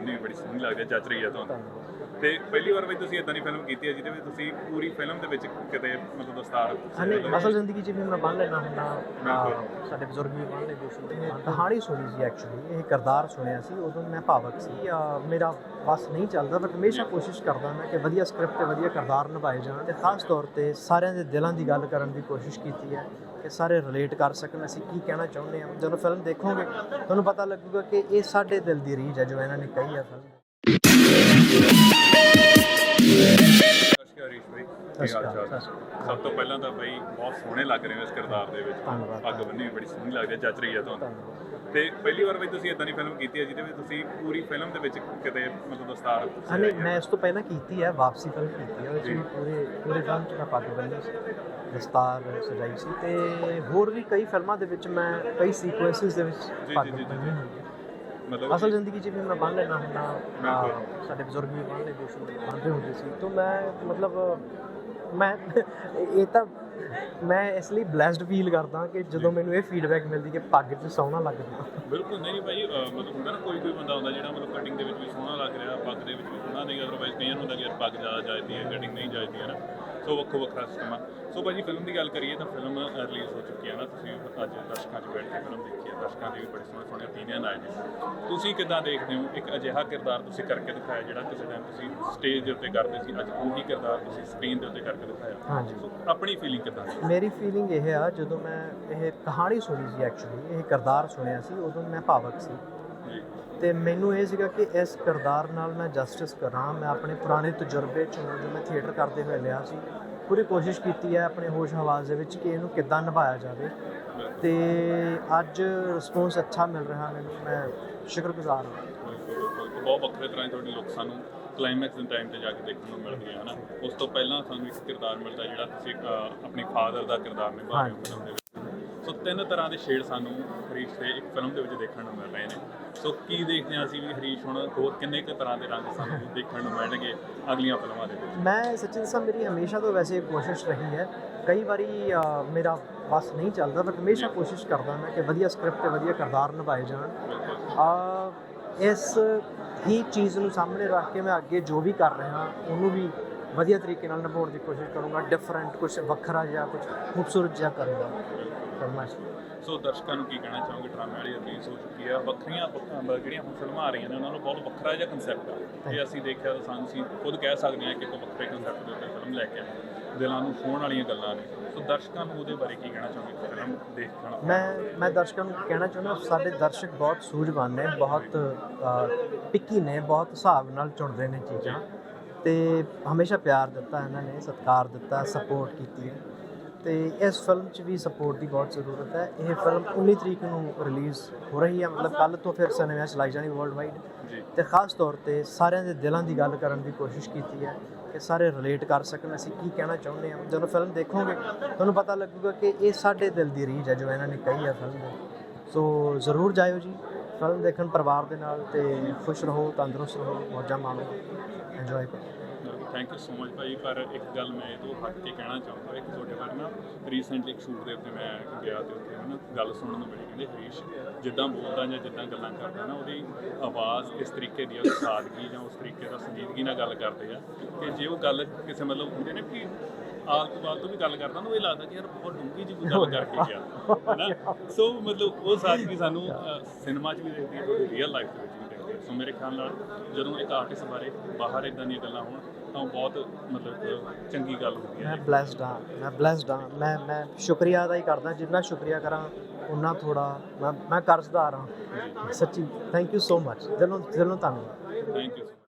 ਬੰਨੀ ਵੀ ਬੜੀ ਸੋਹਣੀ ਲੱਗਦੀ ਹੈ ਜੱਜ ਰਹੀ ਹੈ ਤੁਹਾਨੂੰ। ਤੇ ਪਹਿਲੀ ਵਾਰ ਬਈ ਤੁਸੀਂ ਇਦਾਂ ਦੀ ਫਿਲਮ ਕੀਤੀ ਹੈ ਜਿਹਦੇ ਵਿੱਚ ਤੁਸੀਂ ਪੂਰੀ ਫਿਲਮ ਦੇ ਵਿੱਚ ਕਿਤੇ ਮਤਲਬ ਦਸਤਾਰ ਮਤਲਬ- ਅਸਲ ਜ਼ਿੰਦਗੀ 'ਚ ਵੀ ਮੈਂ ਬੰਨ ਲੈਣਾ ਹੁੰਦਾ। ਸਾਡੇ ਬਜ਼ੁਰਗ ਵੀ ਬੰਨ ਲੈਂਦੇ ਸੀ। ਕਹਾਣੀ ਸੁਣੀ ਸੀ ਐਕਚੁਅਲੀ ਇਹ ਕਿਰਦਾਰ ਸੁਣਿਆ ਸੀ ਉਦੋਂ ਮੈਂ ਭਾਵਕ ਸੀ ਮੇਰਾ ਬਸ ਨਹੀਂ ਚੱਲਦਾ ਬਟ ਹਮੇਸ਼ਾ ਕੋਸ਼ਿਸ਼ ਕਰਦਾ ਮੈਂ ਕਿ ਵਧੀਆ ਸਕ੍ਰਿਪਟ ਤੇ ਵਧੀਆ ਕਿਰਦਾਰ ਨਿਭਾਏ ਜਾਣ। ਤੇ ਖਾਸ ਤੌਰ ਤੇ ਸਾਰਿਆਂ ਦੇ ਦਿਲਾਂ ਦੀ ਗੱਲ ਕਰਨ ਦੀ ਕੋਸ਼ਿਸ਼ ਕੀਤੀ ਹੈ ਕਿ ਸਾਰੇ ਰਿਲੇਟ ਕਰ ਸਕਣ। ਅਸੀਂ ਕੀ ਕਹਿਣਾ ਚਾਹੁੰਦੇ ਹਾਂ? ਜਦੋਂ ਫਿਲਮ ਦੇਖੋਗੇ ਤੁਹਾਨੂੰ ਪਤਾ ਲੱਗੂਗਾ ਕਿ ਇਹ ਸਾਡੇ ਦਿਲ ਦੀ ਰੀਝ ਹੈ ਜੋ ਇਹਨਾਂ ਨੇ ਕਹੀ ਹੈ। ਸਭ ਤੋਂ ਪਹਿਲਾਂ ਤਾਂ ਬਈ ਬਹੁਤ ਸੋਹਣੇ ਲੱਗ ਰਹੇ ਹੋ ਇਸ ਕਿਰਦਾਰ ਦੇ ਵਿੱਚ। ਪੱਗ ਬੰਨੀ ਵੀ ਬੜੀ ਸੋਹਣੀ ਲੱਗਦੀ ਹੈ ਜੱਜ ਰਹੀ ਹੈ ਤੁਹਾਨੂੰ ਤੇ ਪਹਿਲੀ ਵਾਰ ਬਈ ਤੁਸੀਂ ਇਦਾਂ ਦੀ ਫਿਲਮ ਕੀਤੀ ਹੈ ਜਿਹਦੇ ਵਿੱਚ ਤੁਸੀਂ ਪੂਰੀ ਫਿਲਮ ਦੇ ਵਿੱਚ ਕਿਤੇ ਮਤਲਬ ਦਸਤਾਰ ਹੈ। ਮੈਂ ਇਸ ਤੋਂ ਪਹਿਲਾਂ ਕੀਤੀ ਹੈ ਵਾਪਸੀ ਫਿਲਮ ਕੀਤੀ ਹੈ ਉਹਦੇ 'ਚ ਜੀ। ਵੀ ਪੂਰੇ ਪੂਰੇ ਫਿਲਮ 'ਚ ਮੈਂ ਪੱਗ ਬੰਨੀ ਸੀ ਦਸਤਾਰ ਸਜਾਈ ਸੀ ਤੇ ਹੋਰ ਵੀ ਕਈ ਫਿਲਮਾਂ ਦੇ ਵਿੱਚ ਮੈਂ ਕਈ ਸੀਕੁਐਂਸਿਸ ਦੇ ਵਿੱਚ ਪੱਗ ਬੰਨੀ ਹੁੰਦੀ ਹੈ ਮਤਲਬ ਅਸਲ ਜ਼ਿੰਦਗੀ 'ਚ ਵੀ ਮੈਂ ਬੰਨ ਲੈਣਾ ਹੁੰਦਾ। ਸਾਡੇ ਬਜ਼ੁਰਗ ਵੀ ਬੰਨ ਲੈਂਦੇ ਸੀ ਬੰਨਦੇ ਹੁੰਦੇ ਸੀ। ਤਾਂ ਮੈਂ ਮਤਲਬ ਮੈਂ ਇਹ ਤਾਂ ਮੈਂ ਇਸ ਲਈ ਬlesed ਫੀਲ ਕਰਦਾ ਕਿ ਜਦੋਂ ਮੈਨੂੰ ਇਹ ਫੀਡਬੈਕ ਮਿਲਦੀ ਕਿ ਪੱਗ 'ਚ ਸੋਹਣਾ ਲੱਗਦਾ ਬਿਲਕੁਲ ਨਹੀਂ ਭਾਈ ਮਤਲਬ ਹੁੰਦਾ ਨਾ ਕੋਈ ਕੋਈ ਬੰਦਾ ਹੁੰਦਾ ਜਿਹੜਾ ਮਤਲਬ ਕਟਿੰਗ ਦੇ ਵਿੱਚ ਵੀ ਸੋਹਣਾ ਲੱਗ ਰਿਹਾ ਪੱਗ ਦੇ ਵਿੱਚ ਵੀ ਸੋਹਣਾ ਨਹੀਂ ਅਦਰਵਾਈਜ਼ ਕਈਆਂ ਨੂੰ ਹੁੰਦਾ ਕਿ ਯਾਰ ਪੱਗ ਜ਼ਿਆਦਾ ਜਾਇਦੀ ਹੈ ਕਟਿੰਗ ਨਹੀਂ ਜਾਇਦੀ ਹੈ ਨਾ। ਸੋ ਵੱਖੋ ਵੱਖਰਾ ਸਿਸਟਮ ਆ ਸੋ ਭਾਜੀ ਫਿਲਮ ਦੀ ਗੱਲ ਕਰੀਏ ਤਾਂ ਫਿਲਮ ਰਿਲੀਜ਼ ਹੋ ਚੁੱਕੀ ਹੈ ਨਾ। ਤੁਸੀਂ ਅੱਜ ਦਰਸ਼ਕਾਂ 'ਚ ਬੈਠ ਕੇ ਫਿਲਮ ਦੇਖੀ ਹੈ। ਦਰਸ਼ਕਾਂ ਦੇ ਵੀ ਬੜੇ ਸੋਹਣੇ ਸੋਹਣੇ ਓਪੀਨੀਅਨ ਆਏ ਨੇ। ਤੁਸੀਂ ਕਿੱਦਾਂ ਦੇਖਦੇ ਹੋ? ਇੱਕ ਅਜਿਹਾ ਕਿਰਦਾਰ ਤੁਸੀਂ ਕਰਕੇ ਦਿਖਾਇਆ ਜਿਹੜਾ ਕਿਸੇ ਟਾਈਮ ਤੁਸੀਂ ਸਟੇਜ ਦੇ ਉੱਤੇ ਕਰਦੇ ਸੀ। ਅੱਜ ਉਹੀ ਕਿਰਦਾਰ ਤੁਸੀਂ ਸਕਰੀਨ ਦੇ ਉੱਤੇ ਕਰਕੇ ਦਿਖਾਇਆ। ਹਾਂਜੀ। ਸੋ ਆਪਣੀ ਫੀਲਿੰਗ ਕਿੱਦਾਂ ਮੇਰੀ ਫੀਲਿੰਗ ਇਹ ਆ ਜਦੋਂ ਮੈਂ ਇਹ ਕਹਾਣੀ ਸੁਣੀ ਸੀ ਐਕਚੁਅਲੀ ਇਹ ਕਿਰਦਾਰ ਸੁਣਿਆ ਸੀ ਉਦੋਂ ਮੈਂ ਭਾਵਕ ਸੀ। ਤੇ ਮੈਨੂੰ ਇਹ ਸੀਗਾ ਕਿ ਇਸ ਕਿਰਦਾਰ ਨਾਲ ਮੈਂ ਜਸਟਿਸ ਕਰਾਂ। ਮੈਂ ਆਪਣੇ ਪੁਰਾਣੇ ਤਜਰਬੇ ਚੋਂ ਜੋ ਮੈਂ ਥੀਏਟਰ ਕਰਦੇ ਹੋਏ ਲਿਆ ਸੀ ਪੂਰੀ ਕੋਸ਼ਿਸ਼ ਕੀਤੀ ਹੈ ਆਪਣੇ ਹੋਸ਼ ਹਵਾਸ ਦੇ ਵਿੱਚ ਕਿ ਇਹਨੂੰ ਕਿੱਦਾਂ ਨਿਭਾਇਆ ਜਾਵੇ। ਤੇ ਅੱਜ ਰਿਸਪੌਂਸ ਅੱਛਾ ਮਿਲ ਰਿਹਾ ਮੈਨੂੰ ਮੈਂ ਸ਼ੁਕਰਗੁਜ਼ਾਰ ਹਾਂ। ਬਹੁਤ ਵੱਖਰੇ ਤਰ੍ਹਾਂ ਦੀ ਤੁਹਾਡੀ ਲੁੱਕ ਸਾਨੂੰ ਕਲਾਈਮੈਕਸ ਦੇ ਟਾਈਮ ਤੇ ਜਾ ਕੇ ਦੇਖਣ ਨੂੰ ਮਿਲਦੀ ਹੈ ਹਨਾ? ਉਸ ਤੋਂ ਪਹਿਲਾਂ ਸਾਨੂੰ ਇੱਕ ਕਿਰਦਾਰ ਮਿਲਦਾ ਜਿਹੜਾ ਤੁਸੀਂ ਆਪਣੀ ਫਾਦਰ ਦਾ ਕਿਰਦਾਰ ਨਿਭਾ ਰਹੇ ਹੋ ਸੋ ਤਿੰਨ ਤਰ੍ਹਾਂ ਦੇ ਸ਼ੇਡ ਸਾਨੂੰ ਹਰੀਸ਼ ਦੇ ਇੱਕ ਫਿਲਮ ਦੇ ਵਿੱਚ ਦੇਖਣ ਨੂੰ ਮਿਲ ਰਹੇ ਨੇ। ਸੋ ਕੀ ਦੇਖਦੇ ਹਾਂ ਅਸੀਂ ਵੀ ਹਰੀਸ਼ ਹੁਣ ਹੋਰ ਕਿੰਨੇ ਕੁ ਤਰ੍ਹਾਂ ਦੇ ਰੰਗ ਸਾਨੂੰ ਦੇਖਣ ਨੂੰ ਮਿਲਣਗੇ ਅਗਲੀਆਂ ਫਿਲਮਾਂ ਦੇ ਵਿੱਚ। ਮੈਂ ਸੱਚੀ ਦੱਸਾਂ ਮੇਰੀ ਹਮੇਸ਼ਾ ਤੋਂ ਵੈਸੇ ਕੋਸ਼ਿਸ਼ ਰਹੀ ਹੈ। ਕਈ ਵਾਰੀ ਮੇਰਾ ਬਸ ਨਹੀਂ ਚੱਲਦਾ ਬਟ ਹਮੇਸ਼ਾ ਕੋਸ਼ਿਸ਼ ਕਰਦਾ ਮੈਂ ਕਿ ਵਧੀਆ ਸਕ੍ਰਿਪਟ ਤੇ ਵਧੀਆ ਕਿਰਦਾਰ ਨਿਭਾਏ ਜਾਣ। ਆ ਇਸ ਹੀ ਚੀਜ਼ ਨੂੰ ਸਾਹਮਣੇ ਰੱਖ ਕੇ ਮੈਂ ਅੱਗੇ ਜੋ ਵੀ ਕਰ ਰਿਹਾ ਉਹਨੂੰ ਵੀ ਵਧੀਆ ਤਰੀਕੇ ਨਾਲ ਨਿਭਾਉਣ ਦੀ ਕੋਸ਼ਿਸ਼ ਕਰੂੰਗਾ ਡਿਫਰੈਂਟ ਕੁਝ ਵੱਖਰਾ ਜਿਹਾ ਕੁਝ ਖੂਬਸੂਰਤ ਜਿਹਾ ਕਰੂੰਗਾ। ਕਰਨਾ ਸੀ ਸੋ ਦਰਸ਼ਕਾਂ ਨੂੰ ਕੀ ਕਹਿਣਾ ਚਾਹੋਗੇ? ਡਰਾਮੇ ਵਾਲੀ ਰਿਲੀਜ਼ ਹੋ ਚੁੱਕੀ ਆ। ਵੱਖਰੀਆਂ ਜਿਹੜੀਆਂ ਹੁਣ ਫਿਲਮਾਂ ਆ ਰਹੀਆਂ ਨੇ ਉਹਨਾਂ ਨੂੰ ਬਹੁਤ ਵੱਖਰਾ ਜਿਹਾ ਕੰਸੈਪਟ ਆ। ਜੇ ਅਸੀਂ ਦੇਖਿਆ ਤਾਂ ਸਾਨੂੰ ਅਸੀਂ ਖੁਦ ਕਹਿ ਸਕਦੇ ਹਾਂ ਕਿ ਇੱਕ ਵੱਖਰੇ ਕੰਸੈਪਟ ਦੇ ਉੱਤੇ ਫਿਲਮ ਲੈ ਕੇ ਆਏ। ਦਿਲਾਂ ਨੂੰ ਛੂਹਣ ਵਾਲੀਆਂ ਗੱਲਾਂ ਨੇ। ਸੋ ਦਰਸ਼ਕਾਂ ਨੂੰ ਉਹਦੇ ਬਾਰੇ ਕੀ ਕਹਿਣਾ ਚਾਹੋਗੇ? ਫਿਲਮ ਦੇਖਣ ਮੈਂ ਮੈਂ ਦਰਸ਼ਕਾਂ ਨੂੰ ਕਹਿਣਾ ਚਾਹੁੰਦਾ ਸਾਡੇ ਦਰਸ਼ਕ ਬਹੁਤ ਸੂਝਵਾਨ ਨੇ ਬਹੁਤ ਪਿੱਕੀ ਨੇ ਬਹੁਤ ਹਿਸਾਬ ਨਾਲ ਚੁਣਦੇ ਨੇ ਚੀਜ਼ਾਂ। ਤੇ ਹਮੇਸ਼ਾ ਪਿਆਰ ਦਿੱਤਾ ਇਹਨਾਂ ਨੇ ਸਤਿਕਾਰ ਦਿੱਤਾ ਸਪੋਰਟ ਕੀਤੀ ਹੈ। ਤੇ ਇਸ ਫਿਲਮ 'ਚ ਵੀ ਸਪੋਰਟ ਦੀ ਬਹੁਤ ਜ਼ਰੂਰਤ ਹੈ। ਇਹ ਫਿਲਮ 19 ਤਰੀਕ ਨੂੰ ਰਿਲੀਜ਼ ਹੋ ਰਹੀ ਹੈ। ਮਤਲਬ ਕੱਲ ਤੋਂ ਫਿਰ ਸਿਨੇਮਾ 'ਚ ਲਾਈ ਜਾਣੀ ਵਰਲਡ ਵਾਈਡ ਤੇ ਖਾਸ ਤੌਰ ਤੇ ਸਾਰਿਆਂ ਦੇ ਦਿਲਾਂ ਦੀ ਗੱਲ ਕਰਨ ਦੀ ਕੋਸ਼ਿਸ਼ ਕੀਤੀ ਹੈ ਕਿ ਸਾਰੇ ਰਿਲੇਟ ਕਰ ਸਕਣ। ਅਸੀਂ ਕੀ ਕਹਿਣਾ ਚਾਹੁੰਦੇ ਹਾਂ? ਜਦੋਂ ਫਿਲਮ ਦੇਖੋਗੇ ਤੁਹਾਨੂੰ ਪਤਾ ਲੱਗੂਗਾ ਕਿ ਇਹ ਸਾਡੇ ਦਿਲ ਦੀ ਰੀਝ ਹੈ ਜੋ ਇਹਨਾਂ ਨੇ ਕਹੀ ਹੈ ਫਿਲਮ ਦੇ। ਸੋ ਜ਼ਰੂਰ ਜਾਇਓ ਜੀ। ਫਿਲਮ ਦੇਖਣ ਪਰਿਵਾਰ ਦੇ ਨਾਲ ਤੇ ਖੁਸ਼ ਰਹੋ ਤੰਦਰੁਸਤ ਰਹੋ ਮੌਜਾਂ ਮਾਣੋ ਇੰਜੋਏ ਕਰੋ। ਥੈਂਕ ਯੂ ਸੋ ਮਚ ਭਾਈ ਪਰ ਇੱਕ ਗੱਲ ਮੈਂ ਇਹ ਤੋਂ ਹੱਟ ਕੇ ਕਹਿਣਾ ਚਾਹੁੰਦਾ ਇੱਕ ਤੁਹਾਡੇ ਬਾਰੇ ਨਾ ਰੀਸੈਂਟਲੀ ਇੱਕ ਸ਼ੂਟ ਦੇ ਉੱਤੇ ਮੈਂ ਗਿਆ ਤੇ ਉੱਥੇ ਮੈਨੂੰ ਗੱਲ ਸੁਣਨ ਨੂੰ ਮਿਲੀ ਕਹਿੰਦੇ ਹਰੀਸ਼ ਜਿੱਦਾਂ ਬੋਲਦਾ ਜਾਂ ਜਿੱਦਾਂ ਗੱਲਾਂ ਕਰਦਾ ਨਾ ਉਹਦੀ ਆਵਾਜ਼ ਇਸ ਤਰੀਕੇ ਦੀ ਆ, ਉਹਦੀ ਸਾਦਗੀ ਜਾਂ ਉਸ ਤਰੀਕੇ ਦਾ ਸੰਜੀਦਗੀ ਨਾਲ ਗੱਲ ਕਰਦੇ ਆ ਕਿ ਜੇ ਉਹ ਗੱਲ ਕਿਸੇ ਮਤਲਬ ਹੁੰਦੇ ਨੇ ਕਿ ਆਲਤੂ ਬਾਲਤੂ ਵੀ ਗੱਲ ਕਰਦਾ ਨਾ ਉਹ ਇਹ ਲੱਗਦਾ ਕਿ ਯਾਰ ਬਹੁਤ ਜਿਹੀ ਕੋਈ ਗੱਲ ਕਰਕੇ ਗਿਆ ਹੈਨਾ? ਸੋ ਮਤਲਬ ਉਹ ਸਾਦਗੀ ਸਾਨੂੰ ਸਿਨੇਮਾ 'ਚ ਵੀ ਦੇਖਦੀ ਹੈ ਤੁਹਾਡੀ ਰੀਅਲ ਲਾਈਫ ਵਿੱਚ ਵੀ ਦੇਖਦੀ ਹੈ ਸੋ ਮੇਰੇ ਖਿਆਲ ਨਾਲ ਜਦੋਂ ਇੱਕ ਆਰਟਿਸਟ ਬਾਰੇ ਬਾਹਰ ਇਦਾਂ ਦੀਆਂ ਗੱਲਾਂ ਹੋਣ ਤਾਂ ਉਹ ਬਹੁਤ ਮਤਲਬ ਚੰਗੀ ਗੱਲ ਹੁੰਦੀ ਹੈ। ਮੈਂ ਬlesed ਹਾਂ ਮੈਂ ਬlesed ਹਾਂ ਮੈਂ ਮੈਂ ਸ਼ੁਕਰੀਆ ਅਦਾ ਹੀ ਕਰਦਾ ਜਿੰਨਾ ਸ਼ੁਕਰੀਆ ਕਰਾਂ ਉਨਾ ਥੋੜਾ ਮੈਂ ਮੈਂ ਕਰਜ਼ਦਾਰ ਹਾਂ। ਸੱਚੀ ਥੈਂਕ ਯੂ ਸੋ ਮਚ ਦਿਲੋਂ ਦਿਲੋਂ ਧੰਨਵਾਦ। Thank you